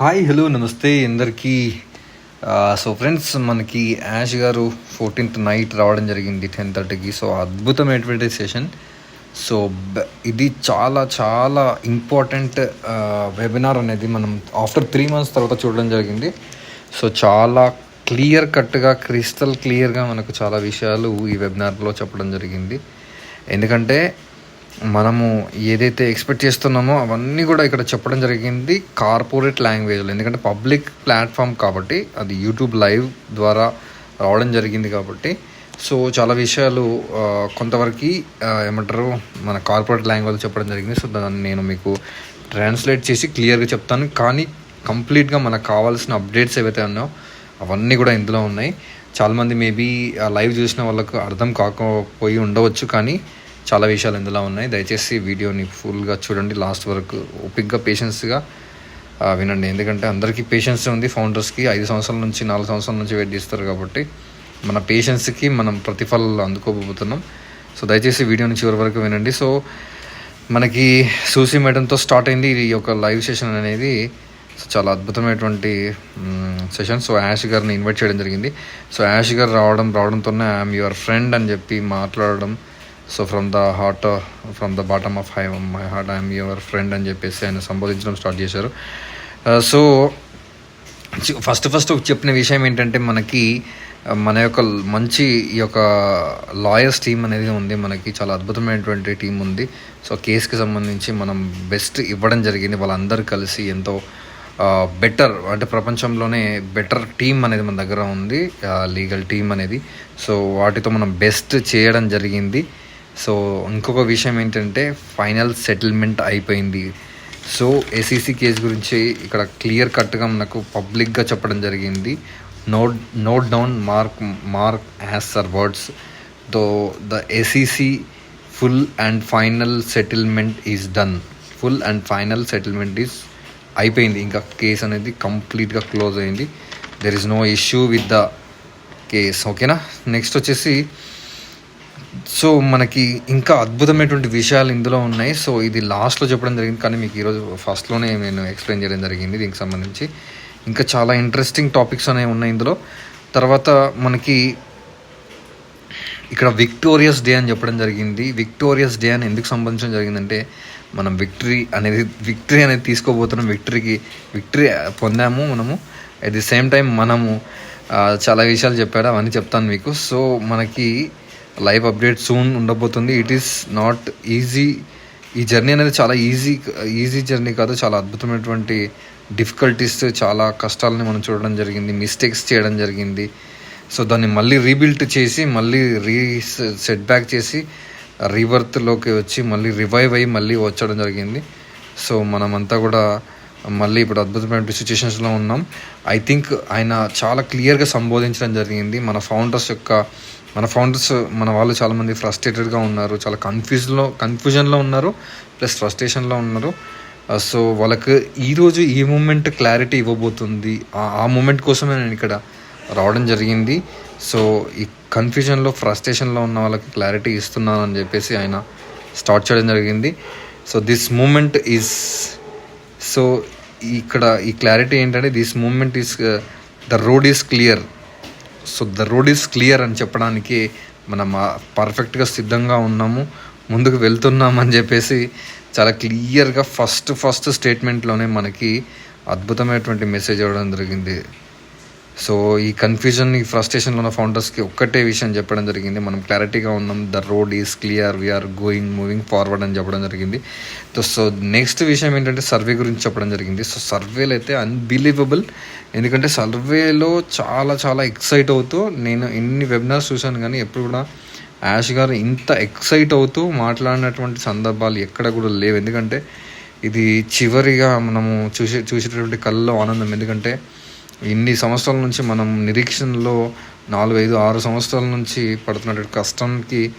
Hi hello నమస్తే అందరికీ. So friends మనకి యాష్ గారు ఫోర్టీన్త్ నైట్ రావడం జరిగింది టెన్ థర్టీకి. సో అద్భుతమైనటువంటి సెషన్. సో ఇది చాలా చాలా ఇంపార్టెంట్ వెబినార్ అనేది మనం ఆఫ్టర్ త్రీ మంత్స్ తర్వాత చూడడం జరిగింది. సో చాలా క్లియర్ కట్గా క్రిస్టల్ క్లియర్గా మనకు చాలా విషయాలు ఈ వెబినార్లో చెప్పడం జరిగింది. ఎందుకంటే మనము ఏదైతే ఎక్స్పెక్ట్ చేస్తున్నామో అవన్నీ కూడా ఇక్కడ చెప్పడం జరిగింది కార్పొరేట్ లాంగ్వేజ్లో. ఎందుకంటే పబ్లిక్ ప్లాట్ఫామ్ కాబట్టి అది యూట్యూబ్ లైవ్ ద్వారా రావడం జరిగింది కాబట్టి. సో చాలా విషయాలు కొంతవరకు ఏమంటారు మన కార్పొరేట్ లాంగ్వేజ్ చెప్పడం జరిగింది. సో దాన్ని నేను మీకు ట్రాన్స్లేట్ చేసి క్లియర్గా చెప్తాను. కానీ కంప్లీట్గా మనకు కావాల్సిన అప్డేట్స్ ఏవైతే ఉన్నాయో అవన్నీ కూడా ఇందులో ఉన్నాయి. చాలామంది మేబీ లైవ్ చూసిన వాళ్ళకు అర్థం కాకపోయి ఉండవచ్చు. కానీ చాలా విషయాలు ఇందులో ఉన్నాయి. దయచేసి వీడియోని ఫుల్గా చూడండి. లాస్ట్ వరకు ఓపిక్గా పేషెన్స్గా వినండి. ఎందుకంటే అందరికీ పేషెన్స్ ఉంది. ఫౌండర్స్కి ఐదు సంవత్సరాల నుంచి నాలుగు సంవత్సరాల నుంచి వెయిట్ చేస్తారు కాబట్టి మన పేషెన్స్కి మనం ప్రతిఫలాలు అందుకోబోతున్నాం. సో దయచేసి వీడియోని చివరి వరకు వినండి. సో మనకి సూసి మేడంతో స్టార్ట్ అయింది ఈ యొక్క లైవ్ సెషన్ అనేది. సో చాలా అద్భుతమైనటువంటి సెషన్ సో యాష్ గారిని ఇన్వైట్ చేయడం జరిగింది. సో యాష్ గారు రావడం రావడంతోనే ఐఎమ్ యువర్ ఫ్రెండ్ అని చెప్పి మాట్లాడడం so from the heart from the bottom of high my heart I'm your friend అని చెప్పేసి ఆయన సంబోధించడం స్టార్ట్ చేశారు. సో ఫస్ట్ ఫస్ట్ చెప్పిన విషయం ఏంటంటే మనకి uh, మన యొక్క మంచి ఈ యొక్క లాయర్స్ టీం అనేది ఉంది. మనకి చాలా అద్భుతమైనటువంటి టీం ఉంది. సో కేసుకి సంబంధించి మనం బెస్ట్ ఇవ్వడం జరిగింది. వాళ్ళందరూ కలిసి ఎంతో uh, బెటర్ అంటే ప్రపంచంలోనే బెటర్ టీం అనేది మన దగ్గర ఉంది. Uh, లీగల్ టీం అనేది. సో వాటితో మనం బెస్ట్ చేయడం జరిగింది. సో ఇంకొక విషయం ఏంటంటే ఫైనల్ సెటిల్మెంట్ అయిపోయింది. సో ఏసీసీ కేసు గురించి ఇక్కడ క్లియర్ కట్గా మనకు పబ్లిక్గా చెప్పడం జరిగింది. Note note down mark mark as sir words though the ACC full and final settlement is done full and final settlement is అయిపోయింది. ఇంకా కేసు అనేది కంప్లీట్గా క్లోజ్ అయింది. There is no issue with the case ఓకేనా next వచ్చేసి so మనకి ఇంకా అద్భుతమైనటువంటి విషయాలు ఇందులో ఉన్నాయి. సో ఇది లాస్ట్లో చెప్పడం జరిగింది. కానీ మీకు ఈరోజు ఫస్ట్లోనే నేను ఎక్స్ప్లెయిన్ చేయడం జరిగింది దీనికి సంబంధించి. ఇంకా చాలా ఇంట్రెస్టింగ్ టాపిక్స్ అనేవి ఉన్నాయి ఇందులో. తర్వాత మనకి ఇక్కడ విక్టోరియస్ డే అని చెప్పడం జరిగింది. విక్టోరియస్ డే అని ఎందుకు సంబంధించడం జరిగిందంటే మనం విక్టరీ అనేది విక్టరీ అనేది తీసుకోబోతున్నాం. విక్టరీకి విక్టరీ పొందాము మనము. అట్ ది సేమ్ టైం మనము చాలా విషయాలు చెప్పాడు. అవన్నీ చెప్తాను మీకు. సో మనకి లైవ్ అప్డేట్ సూన్ ఉండబోతుంది. ఇట్ ఈస్ నాట్ ఈజీ ఈ జర్నీ అనేది చాలా ఈజీ ఈజీ జర్నీ కాదు చాలా అద్భుతమైనటువంటి డిఫికల్టీస్ చాలా కష్టాలని మనం చూడడం జరిగింది మిస్టేక్స్ చేయడం జరిగింది. సో దాన్ని మళ్ళీ రీబిల్ట్ చేసి మళ్ళీ రీ సెట్ బ్యాక్ చేసి రివర్త్లోకి వచ్చి మళ్ళీ రివైవ్ అయ్యి మళ్ళీ వచ్చడం జరిగింది. సో మనమంతా కూడా మళ్ళీ ఇప్పుడు అద్భుతమైన సిచ్యుయేషన్స్లో ఉన్నాం. ఐ థింక్ ఆయన చాలా క్లియర్గా సంబోధించడం జరిగింది. మన ఫౌండర్స్ యొక్క మన ఫౌండర్స్ మన వాళ్ళు చాలామంది ఫ్రస్ట్రేటెడ్గా ఉన్నారు చాలా కన్ఫ్యూజన్లో కన్ఫ్యూజన్లో ఉన్నారు ప్లస్ ఫ్రస్ట్రేషన్లో ఉన్నారు. Uh, సో వాళ్ళకి ఈరోజు ఈ మూమెంట్ క్లారిటీ ఇవ్వబోతుంది. ఆ- ఆ మూమెంట్ కోసమే నేను ఇక్కడ రావడం జరిగింది. సో ఈ కన్ఫ్యూజన్లో ఫ్రస్ట్రేషన్లో ఉన్న వాళ్ళకి క్లారిటీ ఇస్తున్నాను అని చెప్పేసి ఆయన స్టార్ట్ చేయడం జరిగింది. So this moment is so ఇక్కడ ఈ క్లారిటీ ఏంటంటే this moment is the road is clear so the road is clear అని చెప్పడానికి మనం పర్ఫెక్ట్గా సిద్ధంగా ఉన్నాము. ముందుకు వెళ్తున్నాం అని చెప్పేసి చాలా క్లియర్గా ఫస్ట్ ఫస్ట్ స్టేట్మెంట్లోనే మనకి అద్భుతమైనటువంటి మెసేజ్ ఇవ్వడం జరిగింది. సో ఈ కన్ఫ్యూజన్ ఈ ఫ్రస్ట్రేషన్లో ఉన్న ఫౌండర్స్కి ఒక్కటే విషయం చెప్పడం జరిగింది. మనం క్లారిటీగా ఉన్నాం. The road is clear we're going moving forward అని చెప్పడం జరిగింది. సో సో నెక్స్ట్ విషయం ఏంటంటే సర్వే గురించి చెప్పడం జరిగింది. సో సర్వేలు అయితే అన్బిలీవబుల్ ఎందుకంటే సర్వేలో చాలా చాలా ఎక్సైట్ అవుతూ నేను ఎన్ని వెబినార్స్ చూశాను కానీ ఎప్పుడు కూడా యాష్ గారు ఇంత ఎక్సైట్ అవుతూ మాట్లాడినటువంటి సందర్భాలు ఎక్కడ కూడా లేవు. ఎందుకంటే ఇది చివరిగా మనము చూసే చూసేటటువంటి కళ్ళలో ఆనందం. ఎందుకంటే ఇన్ని సంవత్సరాల నుంచి మనం నిరీక్షణలో నాలుగు ఐదు ఆరు సంవత్సరాల నుంచి పడుతున్నటువంటి కష్టానికి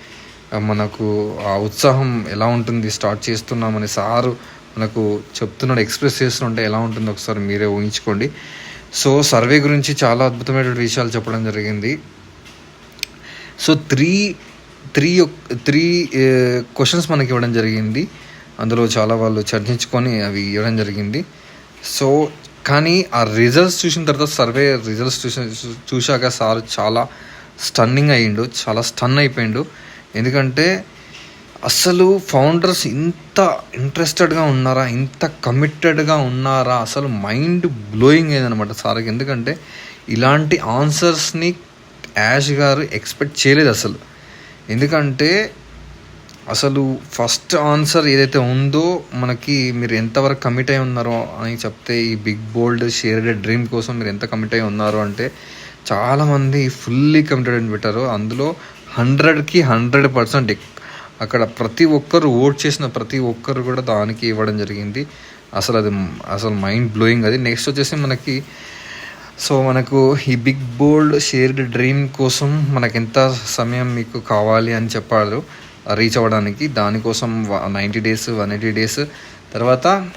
మనకు ఆ ఉత్సాహం ఎలా ఉంటుంది స్టార్ట్ చేస్తున్నామని సారు మనకు చెప్తున్నాడు ఎక్స్ప్రెస్ చేస్తుంటే ఎలా ఉంటుందో ఒకసారి మీరే ఊహించుకోండి. సో సర్వే గురించి చాలా అద్భుతమైనటువంటి విషయాలు చెప్పడం జరిగింది. So three three three questions మనకి ఇవ్వడం జరిగింది. అందులో చాలా వాళ్ళు చర్చించుకొని అవి ఇవ్వడం జరిగింది. సో కానీ ఆ రిజల్ట్స్ చూసిన తర్వాత సర్వే రిజల్ట్స్ చూసిన చూశాక సార్ చాలా స్టన్నింగ్ అయ్యిండు చాలా స్టన్ అయిపోయిండు. ఎందుకంటే అసలు ఫౌండర్స్ ఇంత ఇంట్రెస్టెడ్గా ఉన్నారా ఇంత కమిటెడ్గా ఉన్నారా అసలు మైండ్ బ్లోయింగ్ అయిందనమాట సార్కి. ఎందుకంటే ఇలాంటి ఆన్సర్స్ని యాష్ గారు ఎక్స్పెక్ట్ చేయలేదు అసలు. ఎందుకంటే అసలు ఫస్ట్ ఆన్సర్ ఏదైతే ఉందో మనకి మీరు ఎంతవరకు కమిట్ అయి ఉన్నారో అని చెప్తే ఈ బిగ్ బోల్డ్ షేర్డ్ డ్రీమ్ కోసం మీరు ఎంత కమిట్ అయి ఉన్నారో అంటే చాలామంది ఫుల్లీ కమిటెడ్ అని పెట్టారు. అందులో హండ్రెడ్కి హండ్రెడ్ పర్సెంట్ అక్కడ ప్రతి ఒక్కరు ఓట్ చేసిన ప్రతి ఒక్కరు కూడా దానికి ఇవ్వడం జరిగింది. అసలు అది అసలు మైండ్ బ్లోయింగ్ అది. నెక్స్ట్ వచ్చేసి మనకి సో మనకు ఈ బిగ్ బోల్డ్ షేర్డ్ డ్రీమ్ కోసం మనకు ఎంత సమయం మీకు కావాలి అని చెప్పారు. రీచ్ అవ్వడానికి దానికోసం ninety days one eighty days తర్వాత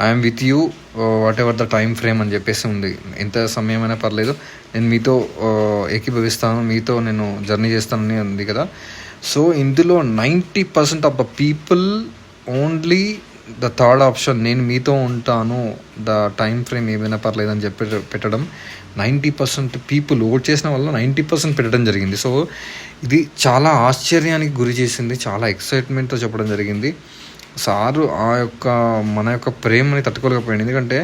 I'm with you whatever the time frame అని చెప్పేసి ఉంది. ఎంత సమయమైనా పర్లేదు. నేను మీతో uh, ఏకీభవిస్తాను. మీతో నేను జర్నీ చేస్తానని ఉంది కదా. సో ఇందులో ninety percent of the people only the third option నేను మీతో ఉంటాను ద టైం ఫ్రేమ్ ఏమైనా పర్లేదని చెప్పి పెట్టడం నైంటీ పర్సెంట్ పీపుల్ ఓట్ చేసిన వల్ల నైంటీ పర్సెంట్ పెట్టడం జరిగింది. సో ఇది చాలా ఆశ్చర్యానికి గురి చేసింది చాలా ఎక్సైట్మెంట్తో చెప్పడం జరిగింది. సారు ఆ యొక్క మన యొక్క ప్రేమని తట్టుకోలేకపోయింది. ఎందుకంటే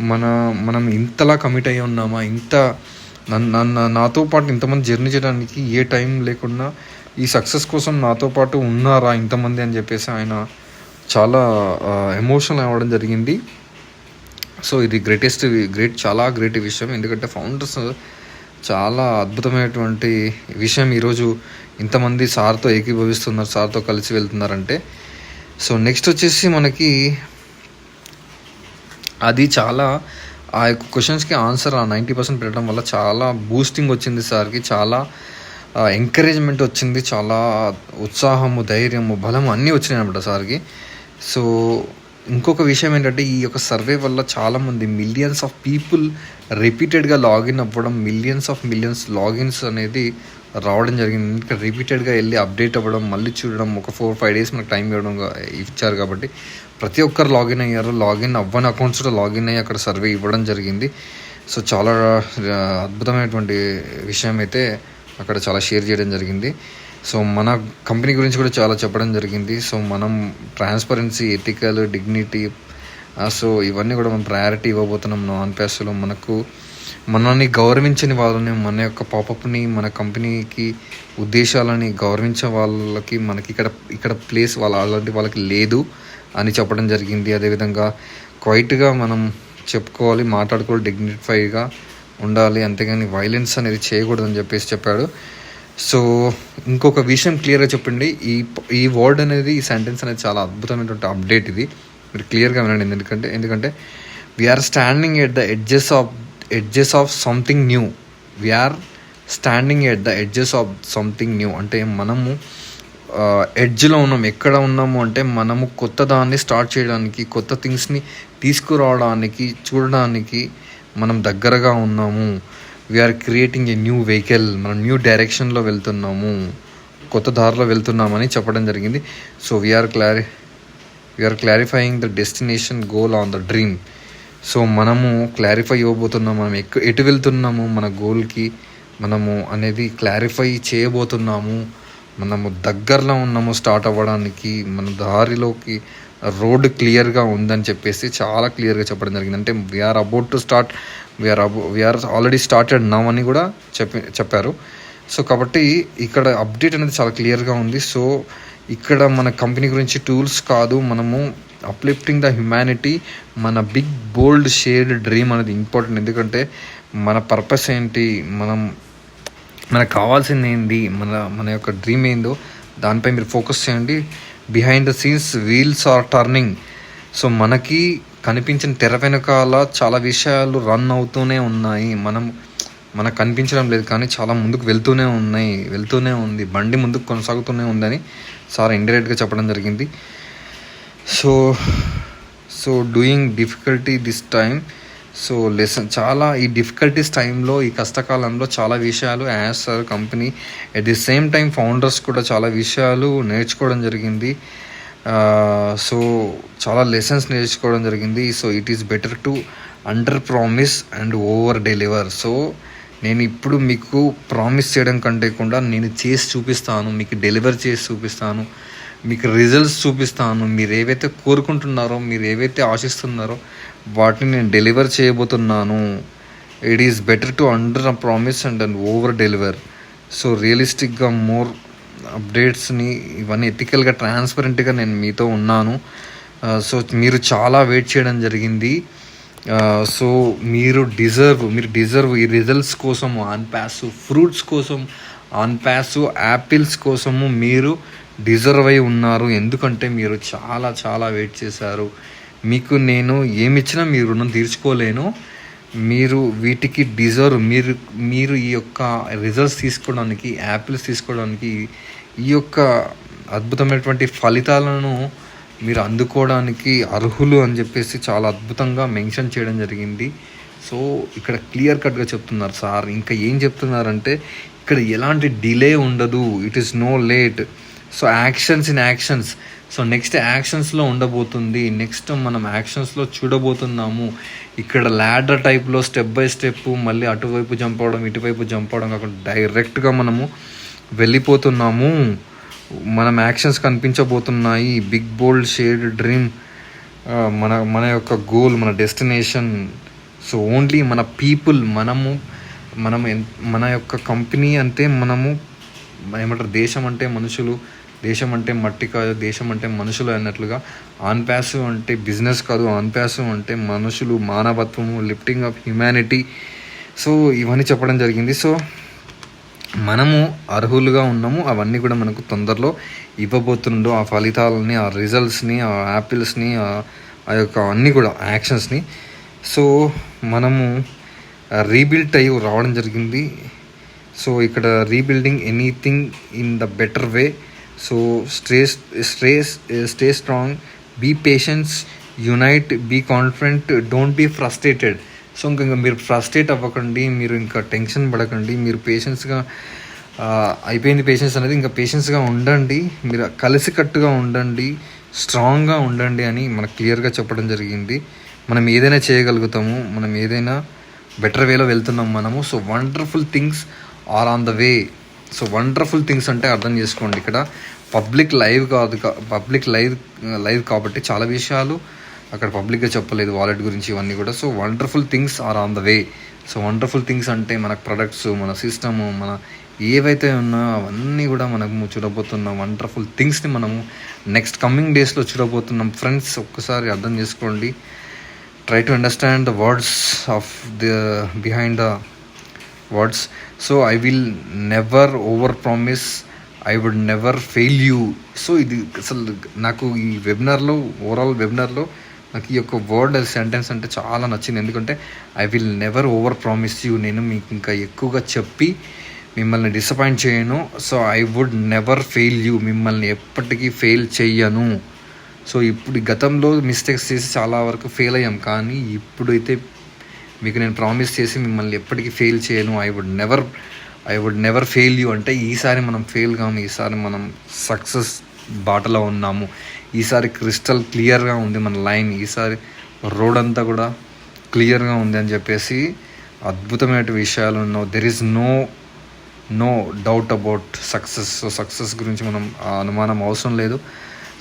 మన మనం ఇంతలా కమిట్ అయ్యి ఉన్నామా ఇంత నన్ను నన్ను నాతో పాటు ఇంతమంది జర్నీ చేయడానికి ఏ టైం లేకుండా ఈ సక్సెస్ కోసం నాతో పాటు ఉన్నారా ఇంతమంది అని చెప్పేసి ఆయన చాలా ఎమోషనల్ అవ్వడం జరిగింది. సో ఇది గ్రేటెస్ట్ గ్రేట్ చాలా గ్రేట్ విషయం. ఎందుకంటే ఫౌండర్స్ చాలా అద్భుతమైనటువంటి విషయం ఈరోజు ఇంతమంది సార్తో ఏకీభవిస్తున్నారు సార్తో కలిసి వెళ్తున్నారంటే. సో నెక్స్ట్ వచ్చేసి మనకి అది చాలా ఆ యొక్క క్వశ్చన్స్కి ఆన్సర్ ఆ నైంటీ పర్సెంట్ పెట్టడం వల్ల చాలా బూస్టింగ్ వచ్చింది సార్కి. చాలా ఎంకరేజ్మెంట్ వచ్చింది. చాలా ఉత్సాహము ధైర్యము బలము అన్నీ వచ్చినాయి అనమాట సార్కి. సో ఇంకొక విషయం ఏంటంటే ఈ యొక్క సర్వే వల్ల చాలామంది మిలియన్స్ ఆఫ్ పీపుల్ రిపీటెడ్గా లాగిన్ అవ్వడం మిలియన్స్ ఆఫ్ మిలియన్స్ లాగిన్స్ అనేది రావడం జరిగింది. ఎందుకంటే రిపీటెడ్గా వెళ్ళి అప్డేట్ అవ్వడం మళ్ళీ చూడడం ఒక ఫోర్ ఫైవ్ డేస్ మనకు టైం ఇవ్వడం ఇచ్చారు కాబట్టి ప్రతి ఒక్కరు లాగిన్ అయ్యారు. లాగిన్ అవ్వని అకౌంట్స్ కూడా లాగిన్ అయ్యి అక్కడ సర్వే ఇవ్వడం జరిగింది. సో చాలా అద్భుతమైనటువంటి విషయం అయితే అక్కడ చాలా షేర్ చేయడం జరిగింది. సో మన కంపెనీ గురించి కూడా చాలా చెప్పడం జరిగింది. సో మనం ట్రాన్స్పరెన్సీ ఎథికల్ డిగ్నిటీ సో ఇవన్నీ కూడా మనం ప్రయారిటీ ఇవ్వబోతున్నాం. నాన్ ప్యాస్లో మనకు మనల్ని గౌరవించని వాళ్ళని మన యొక్క పాపప్ని మన కంపెనీకి ఉద్దేశాలని గౌరవించే వాళ్ళకి మనకి ఇక్కడ ఇక్కడ ప్లేస్ వాళ్ళ అలాంటి వాళ్ళకి లేదు అని చెప్పడం జరిగింది. అదేవిధంగా క్వైట్గా మనం చెప్పుకోవాలి మాట్లాడుకోవాలి డిగ్నిఫైగా ఉండాలి. అంతేగాని వైలెన్స్ అనేది చేయకూడదని చెప్పేసి చెప్పాడు. సో ఇంకొక విషయం క్లియర్గా చెప్పండి. ఈ ఈ వర్డ్ అనేది ఈ సెంటెన్స్ అనేది చాలా అద్భుతమైనటువంటి అప్డేట్ ఇది. మీరు క్లియర్గా వినండి. ఎందుకంటే ఎందుకంటే we're standing at the edges of edges of something new we're standing at the edges of something new అంటే మనము ఎడ్జ్లో ఉన్నాం ఎక్కడ ఉన్నాము అంటే మనము కొత్త దాన్ని స్టార్ట్ చేయడానికి కొత్త థింగ్స్ని తీసుకురావడానికి చూడడానికి మనం దగ్గరగా ఉన్నాము. We're creating a new vehicle మనం న్యూ డైరెక్షన్లో వెళ్తున్నాము. కొత్త దారిలో వెళ్తున్నామని చెప్పడం జరిగింది. So we are క్లారి we're clarifying the destination goal on the dream so మనము క్లారిఫై ఇవ్వబోతున్నాం మనం ఎక్కు ఎటు వెళ్తున్నాము మన గోల్కి మనము అనేది క్లారిఫై చేయబోతున్నాము. మనము దగ్గరలో ఉన్నాము స్టార్ట్ అవ్వడానికి. మన దారిలోకి రోడ్ క్లియర్గా ఉందని చెప్పేసి చాలా క్లియర్గా చెప్పడం జరిగింది. అంటే we're about to start we're above we're already started now అని కూడా చెప్పి చెప్పారు. సో కాబట్టి ఇక్కడ అప్డేట్ అనేది చాలా క్లియర్గా ఉంది. సో ఇక్కడ మన కంపెనీ గురించి టూల్స్ కాదు. మనము అప్లిఫ్టింగ్ ద హ్యుమానిటీ మన బిగ్ బోల్డ్ షేర్డ్ డ్రీమ్ అనేది ఇంపార్టెంట్ ఎందుకంటే మన పర్పస్ ఏంటి? మనం మనకు కావాల్సింది ఏంటి మన మన యొక్క డ్రీమ్ ఏందో? దానిపై మీరు ఫోకస్ చేయండి. Behind the scenes wheels are turning so మనకి కనిపించిన తెర వెనకాల చాలా విషయాలు రన్ అవుతూనే ఉన్నాయి. మనం మనకు కనిపించడం లేదు కానీ చాలా ముందుకు వెళ్తూనే ఉన్నాయి. వెళ్తూనే ఉంది. బండి ముందుకు కొనసాగుతూనే ఉందని సార్ ఇండైరెక్ట్గా చెప్పడం జరిగింది. So so doing difficulty this time so lesson చాలా ఈ డిఫికల్టీస్ టైంలో ఈ కష్టకాలంలో చాలా విషయాలు as sir company at the same time founders కూడా చాలా విషయాలు నేర్చుకోవడం జరిగింది. సో చాలా లెసన్స్ నేర్చుకోవడం జరిగింది. So it is better to under promise and over deliver so నేను ఇప్పుడు మీకు ప్రామిస్ చేయడం కంటే కూడా నేను చేసి చూపిస్తాను మీకు డెలివర్ చేసి చూపిస్తాను మీకు రిజల్ట్స్ చూపిస్తాను. మీరు ఏవైతే కోరుకుంటున్నారో మీరు ఏవైతే ఆశిస్తున్నారో వాటిని నేను డెలివర్ చేయబోతున్నాను. It is better to under uh promise and and over deliver so రియలిస్టిక్గా మోర్ అప్డేట్స్ని ఇవన్నీ ఎథికల్గా ట్రాన్స్పరెంట్గా నేను మీతో ఉన్నాను. సో మీరు చాలా వెయిట్ చేయడం జరిగింది. సో మీరు డిజర్వ్ మీరు డిజర్వ్ ఈ రిజల్ట్స్ కోసము ఆన్ ప్యాస్ ఫ్రూట్స్ కోసం ఆన్ ప్యాస్ యాపిల్స్ కోసము మీరు డిజర్వ్ అయి ఉన్నారు. ఎందుకంటే మీరు చాలా చాలా వెయిట్ చేశారు. మీకు నేను ఏమిచ్చినా మీ రుణం తీర్చుకోలేను. మీరు వీటికి డిజర్వ్ మీరు మీరు ఈ యొక్క రిజల్ట్స్ తీసుకోవడానికి యాపిల్స్ తీసుకోవడానికి ఈ యొక్క అద్భుతమైనటువంటి ఫలితాలను మీరు అందుకోవడానికి అర్హులు అని చెప్పేసి చాలా అద్భుతంగా మెన్షన్ చేయడం జరిగింది. సో ఇక్కడ క్లియర్ కట్గా చెప్తున్నారు సార్. ఇంకా ఏం చెప్తున్నారంటే ఇక్కడ ఎలాంటి డిలే ఉండదు. It is no late so actions in actions so next యాక్షన్స్లో ఉండబోతుంది. నెక్స్ట్ మనం యాక్షన్స్లో చూడబోతున్నాము. ఇక్కడ ల్యాడర్ టైప్లో స్టెప్ బై స్టెప్ మళ్ళీ అటువైపు జంప్ అవడం ఇటువైపు జంప్ అవడం కాకుండా డైరెక్ట్గా మనము వెళ్ళిపోతున్నాము. మనం యాక్షన్స్ కనిపించబోతున్నాయి. బిగ్ బోల్డ్ షేడ్ డ్రీమ్ మన మన యొక్క గోల్ మన డెస్టినేషన్. సో ఓన్లీ మన పీపుల్ మనము మనము మన యొక్క కంపెనీ అంటే మనము ఏమంటారు దేశం అంటే మనుషులు దేశం అంటే మట్టి కాదు దేశం అంటే మనుషులు అన్నట్లుగా ఆన్ అంటే బిజినెస్ కాదు ఆన్ అంటే మనుషులు మానవత్వము లిఫ్టింగ్ ఆఫ్ హ్యుమానిటీ. సో ఇవన్నీ చెప్పడం జరిగింది. సో మనము అర్హులుగా ఉన్నాము అవన్నీ కూడా మనకు తొందరలో ఇవ్వబోతుండో. ఆ ఫలితాలని ఆ రిజల్ట్స్ని ఆ యాపిల్స్ని ఆ యొక్క అన్నీ కూడా యాక్షన్స్ని సో మనము రీబిల్ట్ అయ్యి రావడం జరిగింది. సో ఇక్కడ rebuilding anything in the better way so stress stress stay strong be patience unite be confident don't be frustrated so ఇంకా మీరు ఫ్రస్ట్రేట్ అవ్వకండి మీరు ఇంకా టెన్షన్ పడకండి మీరు పేషెన్స్గా అయిపోయింది పేషెన్స్ అనేది ఇంకా పేషెన్స్గా ఉండండి మీరు కలిసికట్టుగా ఉండండి స్ట్రాంగ్గా ఉండండి అని మనకు క్లియర్గా చెప్పడం జరిగింది. మనం ఏదైనా చేయగలుగుతాము మనం ఏదైనా బెటర్ వేలో వెళ్తున్నాం మనము. So wonderful things are on the way so wonderful things అంటే అర్థం చేసుకోండి ఇక్కడ. పబ్లిక్ లైవ్ కాదు పబ్లిక్ లైవ్ లైవ్ కాబట్టి చాలా విషయాలు అక్కడ పబ్లిక్గా చెప్పలేదు వాలెట్ గురించి ఇవన్నీ కూడా. So wonderful things are on the way so wonderful things అంటే మన ప్రొడక్ట్స్ మన సిస్టము మన ఏవైతే ఉన్నా అవన్నీ కూడా మనము చూడబోతున్న. వండర్ఫుల్ థింగ్స్ని మనము నెక్స్ట్ కమింగ్ డేస్లో చూడబోతున్నాం. ఫ్రెండ్స్ ఒక్కసారి అర్థం చేసుకోండి. Try to understand the words of the behind the words so I will never over promise I would never fail you so ఇది అసలు నాకు ఈ వెబినార్లో ఓవరాల్ వెబినార్లో నాకు ఈ యొక్క వర్డ్ సెంటెన్స్ అంటే చాలా నచ్చింది. ఎందుకంటే I will never over promise you నేను మీకు ఇంకా ఎక్కువగా చెప్పి మిమ్మల్ని డిసప్పాయింట్ చేయను. So I would never fail you మిమ్మల్ని ఎప్పటికీ ఫెయిల్ చెయ్యను. సో ఇప్పుడు గతంలో మిస్టేక్స్ చేసి చాలా వరకు ఫెయిల్ అయ్యాం. కానీ ఇప్పుడైతే మీకు నేను ప్రామిస్ చేసి మిమ్మల్ని ఎప్పటికీ ఫెయిల్ చేయను. I would never I would never fail you అంటే ఈసారి మనం ఫెయిల్ కాము. ఈసారి మనం సక్సెస్ బాటలో ఉన్నాము. ఈసారి క్రిస్టల్ క్లియర్గా ఉంది మన లైన్. ఈసారి రోడ్ అంతా కూడా క్లియర్గా ఉంది అని చెప్పేసి అద్భుతమైన విషయాలు ఉన్నావు there is no no doubt about success so success గురించి మనం అనుమానం అవసరం లేదు.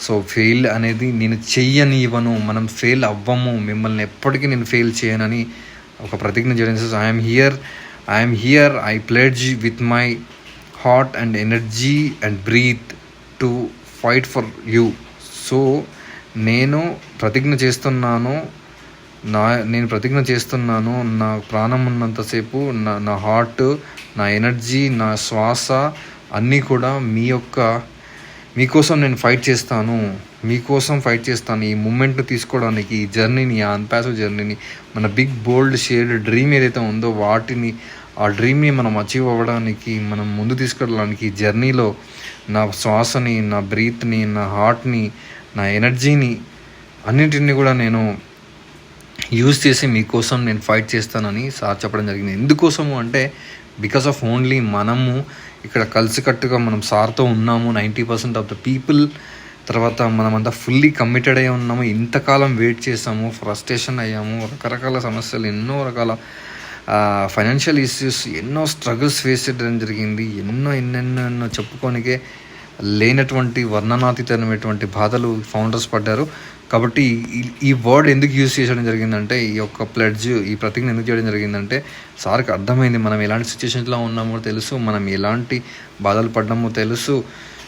సో ఫెయిల్ అనేది నేను చెయ్యని ఇవ్వను మనం ఫెయిల్ అవ్వము మిమ్మల్ని ఎప్పటికీ నేను ఫెయిల్ చేయనని ఒక ప్రతిజ్ఞ చేయడం I'm here I'm here I pledge with my heart and energy and breath to fight for you so నేను ప్రతిజ్ఞ చేస్తున్నాను నా నేను ప్రతిజ్ఞ చేస్తున్నాను నా ప్రాణం ఉన్నంతసేపు నా నా హార్ట్ నా ఎనర్జీ నా శ్వాస అన్నీ కూడా మీ యొక్క మీకోసం నేను ఫైట్ చేస్తాను మీకోసం ఫైట్ చేస్తాను. ఈ మూమెంట్ తీసుకోవడానికి ఈ జర్నీని ఆ అన్పాసివ్ జర్నీని మన బిగ్ బోల్డ్ షేర్డ్ డ్రీమ్ ఏదైతే ఉందో వాటిని ఆ డ్రీమ్ని మనం అచీవ్ అవ్వడానికి మనం ముందు తీసుకెళ్ళడానికి జర్నీలో నా శ్వాసని నా బ్రీత్ని నా హార్ట్ని నా ఎనర్జీని అన్నింటినీ కూడా నేను యూజ్ చేసి మీకోసం నేను ఫైట్ చేస్తానని సార్ చెప్పడం జరిగింది. ఎందుకోసము అంటే బికాస్ ఆఫ్ ఓన్లీ మనము ఇక్కడ కలిసికట్టుగా మనం సార్తో ఉన్నాము ninety percent of the people తర్వాత మనమంతా ఫుల్లీ కమిటెడ్ అయ్యి ఉన్నాము ఇంతకాలం వెయిట్ చేసాము ఫ్రస్ట్రేషన్ అయ్యాము రకరకాల సమస్యలు ఎన్నో రకాల ఫైనాన్షియల్ ఇష్యూస్ ఎన్నో స్ట్రగుల్స్ ఫేస్ చేయడం జరిగింది. ఎన్నో ఎన్నెన్నో ఎన్నో చెప్పుకోనికే లేనటువంటి వర్ణనాతీతమైనటువంటి బాధలు ఫౌండర్స్ పడ్డారు. కాబట్టి ఈ- వర్డ్ ఎందుకు యూజ్ చేయడం జరిగిందంటే ఈ యొక్క ప్లడ్జ్ ఈ ప్రతిజ్ఞ ఎందుకు చేయడం జరిగిందంటే సార్కి అర్థమైంది మనం ఎలాంటి సిచ్యువేషన్స్లో ఉన్నామో తెలుసు మనం ఎలాంటి బాధలు పడ్డామో తెలుసు.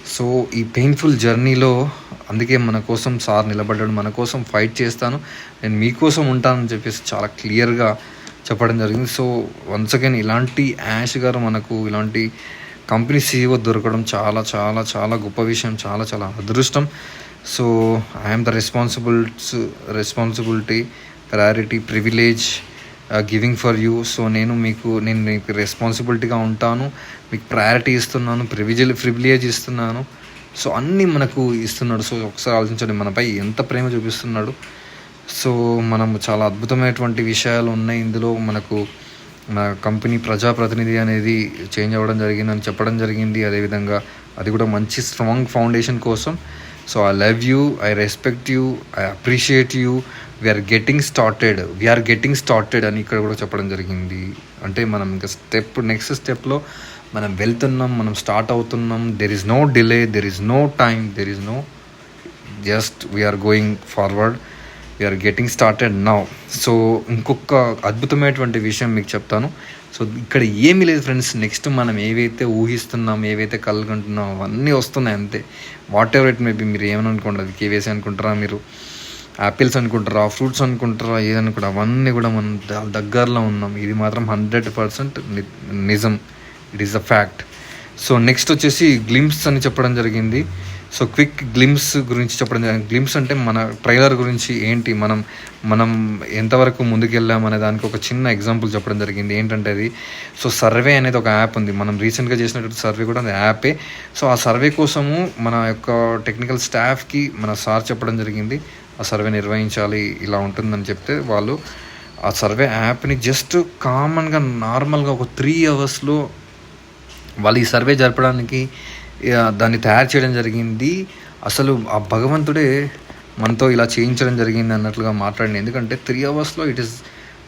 సో ఈ పెయిన్ఫుల్ జర్నీలో అందుకే మన కోసం సార్ నిలబడ్డాడు మన కోసం ఫైట్ చేస్తాను. నేను మీకోసం ఉంటానని చెప్పేసి చాలా క్లియర్గా చెప్పడం జరిగింది. సో వన్స్ అగైన్ ఇలాంటి యాష్ గారు మనకు ఇలాంటి కంపెనీ సీఈఓ దొరకడం చాలా చాలా చాలా గొప్ప విషయం చాలా చాలా అదృష్టం. So I'm the responsibles responsibility priority privilege giving for you so నేను మీకు నేను మీకు రెస్పాన్సిబిలిటీగా ఉంటాను. మీకు ప్రయారిటీ ఇస్తున్నాను ప్రివిజిల్ ప్రివిలేజ్ ఇస్తున్నాను. సో అన్నీ మనకు ఇస్తున్నాడు. సో ఒకసారి ఆలోచించండి మనపై ఎంత ప్రేమ చూపిస్తున్నాడు. సో మనం చాలా అద్భుతమైనటువంటి విషయాలు ఉన్నాయి. ఇందులో మనకు మన కంపెనీ ప్రజాప్రతినిధి అనేది చేంజ్ అవ్వడం జరిగిందని చెప్పడం జరిగింది. అదేవిధంగా అది కూడా మంచి స్ట్రాంగ్ ఫౌండేషన్ కోసం. So I love you I respect you I appreciate you. We're getting started we're getting started అని ఇక్కడ కూడా చెప్పడం జరిగింది. అంటే మనం ఇంకా స్టెప్ నెక్స్ట్ స్టెప్లో మనం వెళ్తున్నాం మనం స్టార్ట్ అవుతున్నాం. There is no delay there is no time there is no just we're going forward you're getting started now so ఇంకొక అద్భుతమైనటువంటి విషయం మీకు చెప్తాను. సో ఇక్కడ ఏమీ లేదు ఫ్రెండ్స్ నెక్స్ట్ మనం ఏవైతే ఊహిస్తున్నాం ఏవైతే కలుగుంటున్నాం అవన్నీ వస్తున్నాయి అంతే. వాట్ ఎవర్ ఇట్ మేబీ మీరు ఏమని అనుకోండి అది కేవేసి అనుకుంటారా మీరు? యాపిల్స్ అనుకుంటారా? ఫ్రూట్స్ అనుకుంటారా? ఏదనుకుంటారా అవన్నీ కూడా మనం దగ్గరలో ఉన్నాం. ఇది మాత్రం హండ్రెడ్ పర్సెంట్ నిజం. It is the fact so next వచ్చేసి గ్లిమ్స్ అని చెప్పడం జరిగింది. సో క్విక్ గ్లిమ్స్ గురించి చెప్పడం జరిగింది. గ్లిమ్స్ అంటే మన ట్రైలర్ గురించి ఏంటి? మనం మనం ఎంతవరకు ముందుకెళ్ళాం అనే దానికి ఒక చిన్న ఎగ్జాంపుల్ చెప్పడం జరిగింది. ఏంటంటే అది సో సర్వే అనేది ఒక యాప్ ఉంది. మనం రీసెంట్గా చేసినటువంటి సర్వే కూడా అది యాపే సో ఆ సర్వే కోసము మన యొక్క టెక్నికల్ స్టాఫ్కి మన సార్ చెప్పడం జరిగింది. ఆ సర్వే నిర్వహించాలి ఇలా ఉంటుందని చెప్తే వాళ్ళు ఆ సర్వే యాప్ని జస్ట్ కామన్గా నార్మల్గా ఒక త్రీ అవర్స్లో వాళ్ళు ఈ సర్వే జరపడానికి దాన్ని తయారు చేయడం జరిగింది. అసలు ఆ భగవంతుడే మనతో ఇలా చేయించడం జరిగింది అన్నట్లుగా మాట్లాడింది. ఎందుకంటే త్రీ అవర్స్లో it is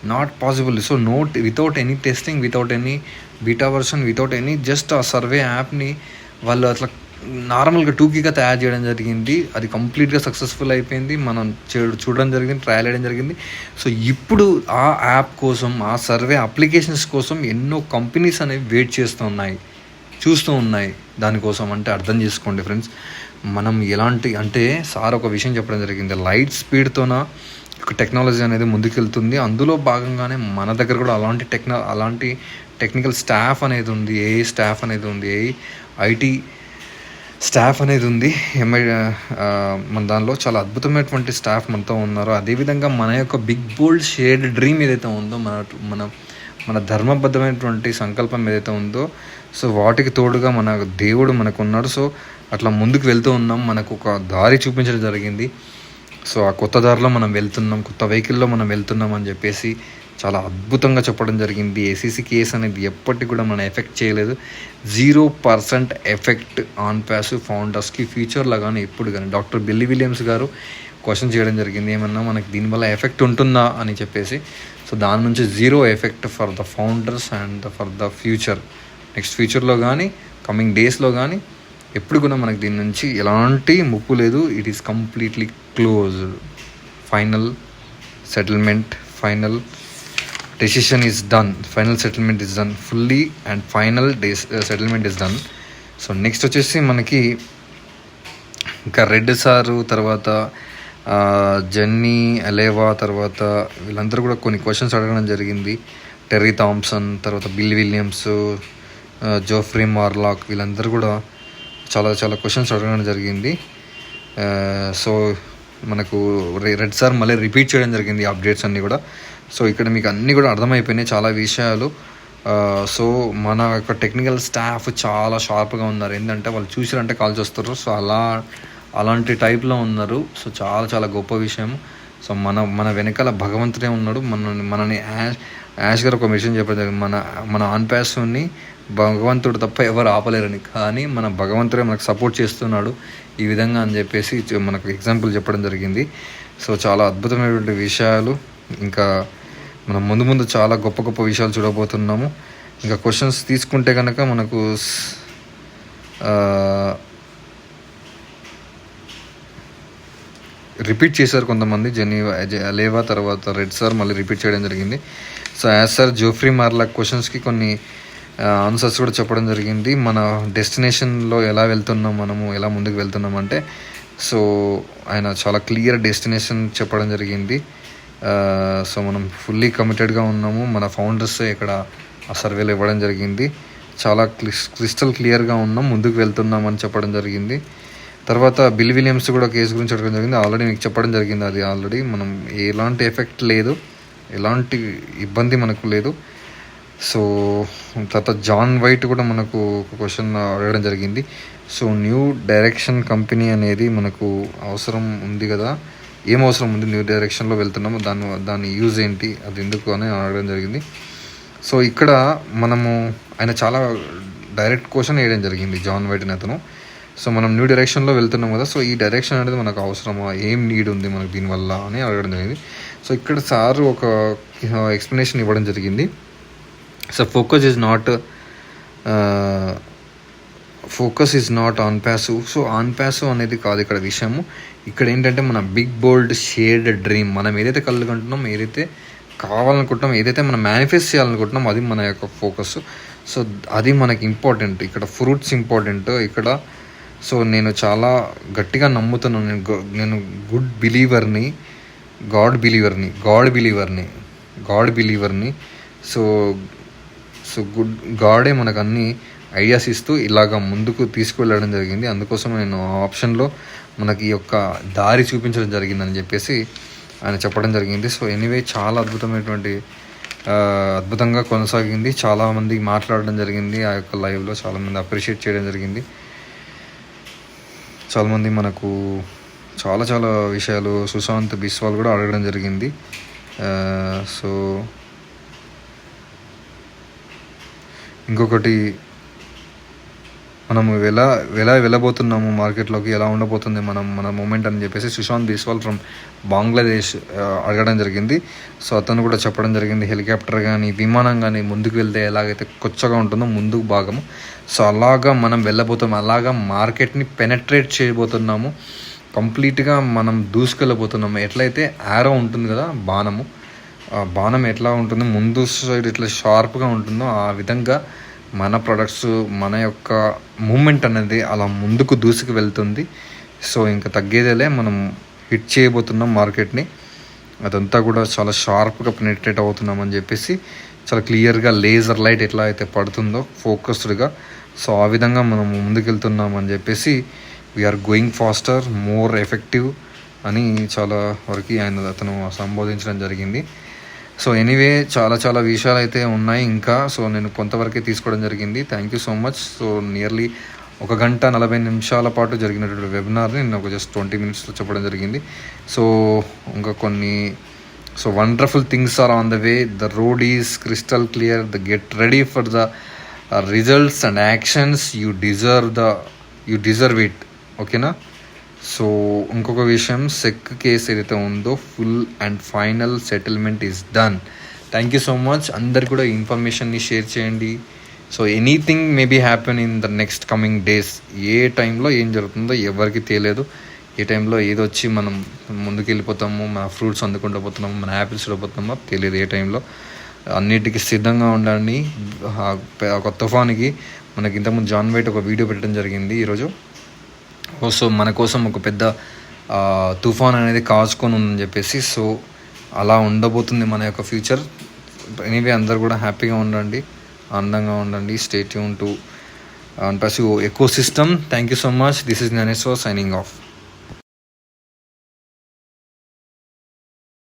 not possible so note without any testing without any beta version without any just ఆ సర్వే యాప్ని వాళ్ళు అట్లా నార్మల్గా టూకీగా తయారు చేయడం జరిగింది. అది కంప్లీట్గా సక్సెస్ఫుల్ అయిపోయింది. మనం చూ- చూడడం జరిగింది ట్రయల్ చేయడం జరిగింది. సో ఇప్పుడు ఆ యాప్ కోసం ఆ సర్వే అప్లికేషన్స్ కోసం ఎన్నో కంపెనీస్ అనేవి వెయిట్ చేస్తూ ఉన్నాయి చూస్తూ ఉన్నాయి. దానికోసం అంటే అర్థం చేసుకోండి ఫ్రెండ్స్. మనం ఎలాంటి అంటే సార్ ఒక విషయం చెప్పడం జరిగింది. లైట్ స్పీడ్తోన టెక్నాలజీ అనేది ముందుకెళ్తుంది. అందులో భాగంగానే మన దగ్గర కూడా అలాంటి టెక్నా అలాంటి టెక్నికల్ స్టాఫ్ అనేది ఉంది. ఏ స్టాఫ్ అనేది ఉంది. ఏ ఐటీ స్టాఫ్ అనేది ఉంది. ఎంఐ మన దానిలో చాలా అద్భుతమైనటువంటి స్టాఫ్ మనతో ఉన్నారు. అదేవిధంగా మన యొక్క బిగ్ బోల్డ్ షేర్డ్ డ్రీమ్ ఏదైతే ఉందో మన మన మన ధర్మబద్ధమైనటువంటి సంకల్పం ఏదైతే ఉందో సో వాటికి తోడుగా మన దేవుడు మనకు ఉన్నాడు సో అట్లా ముందుకు వెళ్తూ ఉన్నాం. మనకు ఒక దారి చూపించడం జరిగింది. సో ఆ కొత్త దారిలో మనం వెళ్తున్నాం. కొత్త వెహికల్లో మనం వెళ్తున్నాం అని చెప్పేసి చాలా అద్భుతంగా చెప్పడం జరిగింది. ఏసీసీ కేస్ అనేది ఎప్పటికి కూడా మనం ఎఫెక్ట్ చేయలేదు. Zero percent effect on passive ఫౌండర్స్కి ఫ్యూచర్లో కానీ ఎప్పుడు కానీ డాక్టర్ బిల్లీ విలియమ్స్ గారు క్వశ్చన్ చేయడం జరిగింది. ఏమన్నా మనకి దీనివల్ల ఎఫెక్ట్ ఉంటుందా అని చెప్పేసి. సో దాని నుంచి zero effect for the founders and for the future. Next ఫ్యూచర్లో కానీ కమింగ్ డేస్లో కానీ ఎప్పుడు కూడా మనకు దీని నుంచి ఎలాంటి ముప్పు లేదు. It is completely close final settlement final decision is done final settlement is done fully and final days settlement is done so next వచ్చేసి మనకి ఇంకా రెడ్ సారు తర్వాత ఆ, జెన్నీ అలేవా తర్వాత వీళ్ళందరూ కూడా కొన్ని క్వశ్చన్స్ అడగడం జరిగింది. టెర్రీ థాంప్సన్ తర్వాత బిల్ విలియమ్స్ జోఫ్రీ మార్లాక్ వీళ్ళందరూ కూడా చాలా చాలా క్వశ్చన్స్ అడగడం జరిగింది. సో మనకు రె- రెడ్ సార్ మళ్ళీ రిపీట్ చేయడం జరిగింది అప్డేట్స్ అన్నీ కూడా. సో ఇక్కడ మీకు అన్నీ కూడా అర్థమైపోయినాయి చాలా విషయాలు. సో మన యొక్క టెక్నికల్ స్టాఫ్ చాలా షార్ప్గా ఉన్నారు. ఏంటంటే వాళ్ళు చూసారంటే కాల్ చేస్తారు. సో అలా అలాంటి టైప్లో ఉన్నారు. సో చాలా చాలా గొప్ప విషయం. సో మన మన వెనకాల భగవంతుడే ఉన్నాడు. మన మనని యాష్ యాష్ గారు ఒక విషయం చెప్పడం జరిగింది మన మన ఆన్ ప్యాస్ని భగవంతుడు తప్ప ఎవరు ఆపలేరని. కానీ మన భగవంతుడే మనకు సపోర్ట్ చేస్తున్నాడు. ఈ విధంగా అని చెప్పేసి మనకు ఎగ్జాంపుల్ చెప్పడం జరిగింది. సో చాలా అద్భుతమైనటువంటి విషయాలు. ఇంకా మనం ముందు ముందు చాలా గొప్ప గొప్ప విషయాలు చూడబోతున్నాము. ఇంకా క్వశ్చన్స్ తీసుకుంటే కనుక మనకు రిపీట్ చేశారు కొంతమంది. జెనీవా అలేవా లేవా తర్వాత రెడ్ సార్ మళ్ళీ రిపీట్ చేయడం జరిగింది. So as sir Geoffrey Marla క్వశ్చన్స్కి కొన్ని ఆన్సర్స్ కూడా చెప్పడం జరిగింది. మన డెస్టినేషన్లో ఎలా వెళ్తున్నాం మనము ఎలా ముందుకు వెళ్తున్నాం అంటే సో ఆయన చాలా క్లియర్ డెస్టినేషన్ చెప్పడం జరిగింది. సో మనం ఫుల్లీ కమిటెడ్గా ఉన్నాము. మన ఫౌండర్స్ ఇక్కడ ఆ సర్వేలు ఇవ్వడం జరిగింది. చాలా క్లిస్ క్రిస్టల్ క్లియర్గా ఉన్నాం ముందుకు వెళ్తున్నాం అని చెప్పడం జరిగింది. తర్వాత బిల్ విలియమ్స్ కూడా కేసు గురించి చెప్పడం జరిగింది. ఆల్రెడీ మీకు చెప్పడం జరిగింది అది ఆల్రెడీ మనం ఎలాంటి ఎఫెక్ట్ లేదు. ఎలాంటి ఇబ్బంది మనకు లేదు. సో తర్వాత జాన్ వైట్ కూడా మనకు ఒక క్వశ్చన్ అడగడం జరిగింది. సో న్యూ డైరెక్షన్ కంపెనీ అనేది మనకు అవసరం ఉంది కదా? ఏం అవసరం ఉంది న్యూ డైరెక్షన్లో వెళ్తున్నాము? దాని దాని యూజ్ ఏంటి? అది ఎందుకు అని అడగడం జరిగింది. సో ఇక్కడ మనము ఆయన చాలా డైరెక్ట్ క్వశ్చన్ వేయడం జరిగింది జాన్ వైట్ అని అతను. సో మనం న్యూ డైరెక్షన్లో వెళ్తున్నాం కదా? సో ఈ డైరెక్షన్ అనేది మనకు అవసరమా? ఏం నీడ్ ఉంది మనకు దీనివల్ల అని అడగడం జరిగింది. సో ఇక్కడ సార్ ఒక ఎక్స్ప్లెనేషన్ ఇవ్వడం జరిగింది. So focus is not focus is not on passive so on passive అనేది కాదు ఇక్కడ విషయము. ఇక్కడ ఏంటంటే మన బిగ్ బోల్డ్ షేర్డ్ డ్రీమ్ మనం ఏదైతే కళ్ళు ఏదైతే కావాలనుకుంటున్నాం ఏదైతే మనం మేనిఫెస్ట్ చేయాలనుకుంటున్నాం అది మన యొక్క ఫోకస్ సో అది మనకి ఇంపార్టెంట్ ఇక్కడ ఫ్రూట్స్ ఇంపార్టెంట్ ఇక్కడ సో నేను చాలా గట్టిగా నమ్ముతున్నాను. నేను నేను గుడ్ బిలీవర్ని గాడ్ బిలీవర్ని గాడ్ బిలీవర్ని గాడ్ బిలీవర్ని సో సో గుడ్ గాడే మనకు అన్ని ఐడియాస్ ఇస్తూ ఇలాగ ముందుకు తీసుకువెళ్ళడం జరిగింది. అందుకోసం నేను ఆ ఆప్షన్లో మనకి ఈ యొక్క దారి చూపించడం జరిగిందని చెప్పేసి ఆయన చెప్పడం జరిగింది. సో ఎనీవే చాలా అద్భుతమైనటువంటి అద్భుతంగా కొనసాగింది. చాలామంది మాట్లాడడం జరిగింది. ఆ యొక్క లైవ్లో చాలామంది అప్రిషియేట్ చేయడం జరిగింది. చాలామంది మనకు చాలా చాలా విషయాలు సుశాంత్ బిస్వాల్ కూడా అడగడం జరిగింది. సో ఇంకొకటి మనము ఎలా ఎలా వెళ్ళబోతున్నాము మార్కెట్లోకి ఎలా ఉండబోతుంది మనం మన మూమెంట్ అని చెప్పేసి సుశాంత్ బిస్వాల్ ఫ్రమ్ బంగ్లాదేశ్ అడగడం జరిగింది. సో అతను కూడా చెప్పడం జరిగింది హెలికాప్టర్ కానీ విమానం కానీ ముందుకు వెళ్తే ఎలాగైతే కొచ్చగా ఉంటుందో ముందుకు భాగము. సో అలాగా మనం వెళ్ళబోతాం అలాగా మార్కెట్ని పెనట్రేట్ చేయబోతున్నాము. కంప్లీట్గా మనం దూసుకెళ్ళబోతున్నాము. ఎట్లయితే యారో ఉంటుంది కదా బాణము. బాణం ఎట్లా ఉంటుందో ముందు సైడ్ ఇట్లా షార్ప్గా ఉంటుందో ఆ విధంగా మన ప్రొడక్ట్స్ మన యొక్క మూమెంట్ అనేది అలా ముందుకు దూసుకు వెళ్తుంది. సో ఇంకా తగ్గేదేలే మనం హిట్ చేయబోతున్నాం మార్కెట్ని అదంతా కూడా చాలా షార్ప్గా పెనిట్రేట్ అవుతున్నాం అని చెప్పేసి చాలా క్లియర్గా లేజర్ లైట్ ఎట్లా అయితే పడుతుందో ఫోకస్డ్గా సో ఆ విధంగా మనం ముందుకెళ్తున్నాం అని చెప్పేసి we're going faster more effective అని చాలా వరకు ఆయన అతను సంబోధించడం జరిగింది. సో ఎనీవే చాలా చాలా విషయాలు అయితే ఉన్నాయి ఇంకా. సో నేను కొంతవరకే తీసుకోవడం జరిగింది. Thank you so much so nearly ఒక గంట నలభై నిమిషాల పాటు జరిగినటువంటి వెబినార్ని నేను ఒక జస్ట్ ట్వంటీ మినిట్స్లో చెప్పడం జరిగింది. సో ఇంకా కొన్ని so wonderful things are on the way the road is crystal clear the get ready for the results and actions you deserve the you deserve it ఓకేనా సో ఇంకొక విషయం సెక్ కేసు ఏదైతే ఉందో full and final settlement is done. Thank you so much. అందరు కూడా ఇన్ఫర్మేషన్ని share చేయండి. So anything maybe happen in the next coming days. ఏ టైంలో ఏం జరుగుతుందో ఎవరికి తెలియదు. ఏ టైంలో ఏది వచ్చి మనం ముందుకు వెళ్ళిపోతాము మన ఫ్రూట్స్ అందుకుంటూ పోతున్నాము మన యాపిల్స్ పోతున్నామో తెలియదు ఏ టైంలో. అన్నిటికీ సిద్ధంగా ఉండండి. ఒక తుఫానికి మనకి ఇంతకుముందు జాన్ వైట్ ఒక వీడియో పెట్టడం జరిగింది ఈరోజు. Oh, సో మన కోసం ఒక పెద్ద తుఫాన్ అనేది కాచుకొని ఉందని చెప్పేసి సో అలా ఉండబోతుంది మన యొక్క ఫ్యూచర్. ఎనీవే అందరు కూడా హ్యాపీగా ఉండండి ఆనందంగా ఉండండి stay Yoon to plus ecosystem thank you so much this is Gyaneshwar signing off